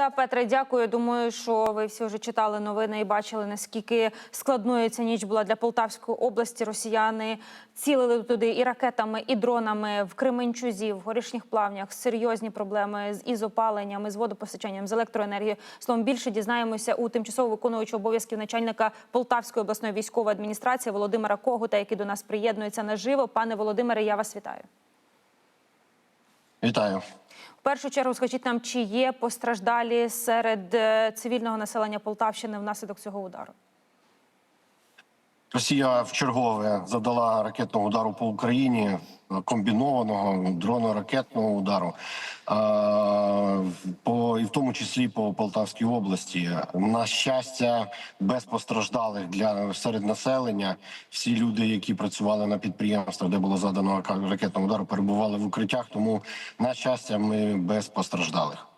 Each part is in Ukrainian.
Та Петре, дякую. Думаю, що ви всі вже читали новини і бачили, наскільки складною ця ніч була для Полтавської області. Росіяни цілили туди і ракетами, і дронами в Кременчузі, в горішніх плавнях. Серйозні проблеми з із опаленням, із водопостачанням, з електроенергією. Словом, більше дізнаємося у тимчасово виконуючого обов'язків начальника Полтавської обласної військової адміністрації Володимира Когута, який до нас приєднується наживо. Пане Володимире, я вас вітаю. Вітаю. В першу чергу скажіть нам, чи є постраждалі серед е, цивільного населення Полтавщини внаслідок цього удару? Росія вчергове завдала ракетного удару по Україні, комбінованого дроно-ракетного удару, по і в тому числі по Полтавській області. На щастя, без постраждалих для серед населення. Всі люди, які працювали на підприємствах, де було задано ракетного удару, перебували в укриттях. Тому на щастя, ми без постраждалих.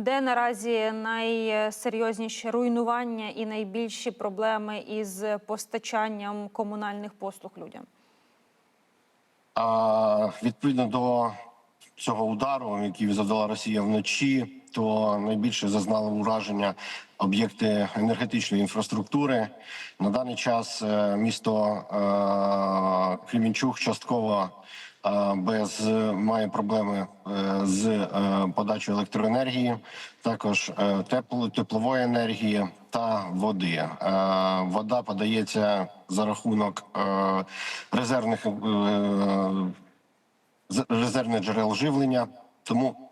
Де наразі найсерйозніші руйнування і найбільші проблеми із постачанням комунальних послуг людям? А, відповідно до цього удару, який завдала Росія вночі, то найбільше зазнали ураження об'єкти енергетичної інфраструктури. На даний час е, місто е, Кремінчуг частково без має проблеми е, з е, подачою електроенергії, також е, тепло, теплової енергії та води. Е, Вода подається за рахунок е, резервних е, резервних джерел живлення. Тому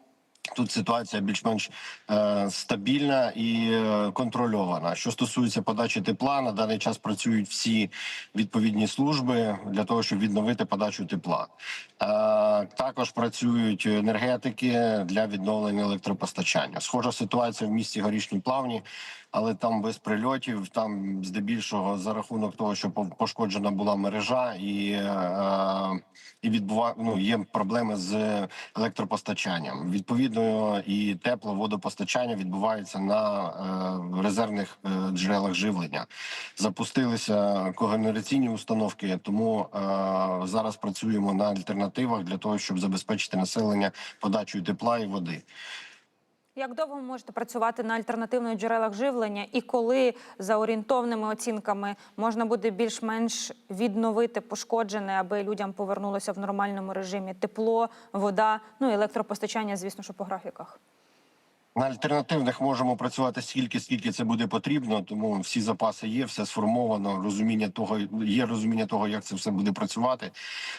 тут ситуація більш-менш е, стабільна і е, контрольована. Що стосується подачі тепла, на даний час працюють всі відповідні служби для того, щоб відновити подачу тепла. Е, також працюють енергетики для відновлення електропостачання. Схожа ситуація в місті Горішні Плавні, але там без прильотів, там здебільшого за рахунок того, що пошкоджена була мережа і. Е, і відбува... ну, є проблеми з електропостачанням. Відповідно, і тепло водопостачання відбувається на е, резервних е, джерелах живлення. Запустилися когенераційні установки, тому е, зараз працюємо на альтернативах для того, щоб забезпечити населення подачею тепла і води. Як довго ви можете працювати на альтернативних джерелах живлення, і коли за орієнтовними оцінками можна буде більш-менш відновити пошкоджене, аби людям повернулося в нормальному режимі тепло, вода, ну і електропостачання, звісно, що по графіках? На альтернативних можемо працювати стільки, скільки це буде потрібно. Тому всі запаси є, все сформовано. Розуміння того є розуміння того, як це все буде працювати.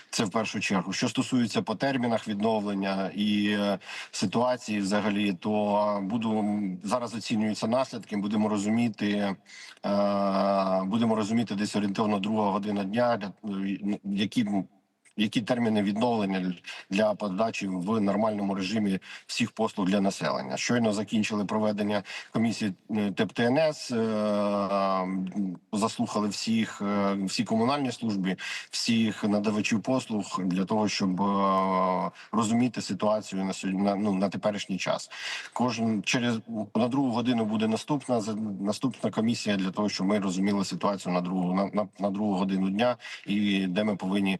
Це в першу чергу. Що стосується по термінах відновлення і е, ситуації, взагалі, то буду зараз оцінюються наслідки. Будемо розуміти, е, будемо розуміти десь орієнтовно друга година дня, для- які які терміни відновлення для подачі в нормальному режимі всіх послуг для населення? Щойно закінчили проведення комісії е, е, заслухали всіх, е, всі комунальні служби, всіх надавачів послуг для того, щоб розуміти ситуацію на сьогодні на, ну, на теперішній час. Кожен через на другу годину буде наступна наступна комісія для того, щоб ми розуміли ситуацію на другу на, на, на другу годину дня і де ми повинні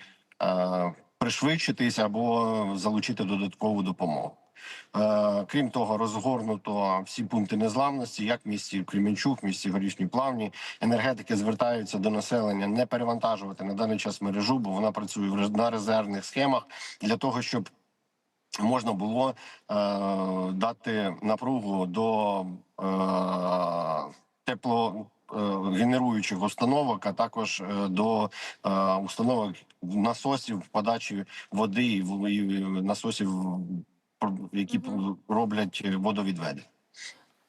пришвидшитись або залучити додаткову допомогу. Е, крім того, розгорнуто всі пункти незламності, як в місті Кремінчук, в місті Горішні Плавні. Енергетики звертаються до населення не перевантажувати на даний час мережу, бо вона працює на резервних схемах для того, щоб можна було е, дати напругу до е, тепло. Е, Генеруючих установок, а також е, до е, установок насосів подачі води і насосів, які роблять водовідведення.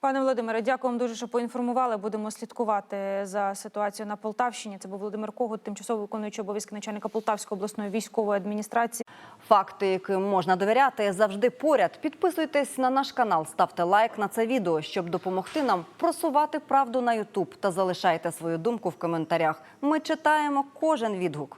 Пане Володимире, дякую вам дуже, що поінформували. Будемо слідкувати за ситуацією на Полтавщині. Це був Володимир Когут, тимчасово виконуючий обов'язки начальника Полтавської обласної військової адміністрації. Факти, яким можна довіряти, завжди поряд. Підписуйтесь на наш канал, ставте лайк на це відео, щоб допомогти нам просувати правду на Ютуб та залишайте свою думку в коментарях. Ми читаємо кожен відгук.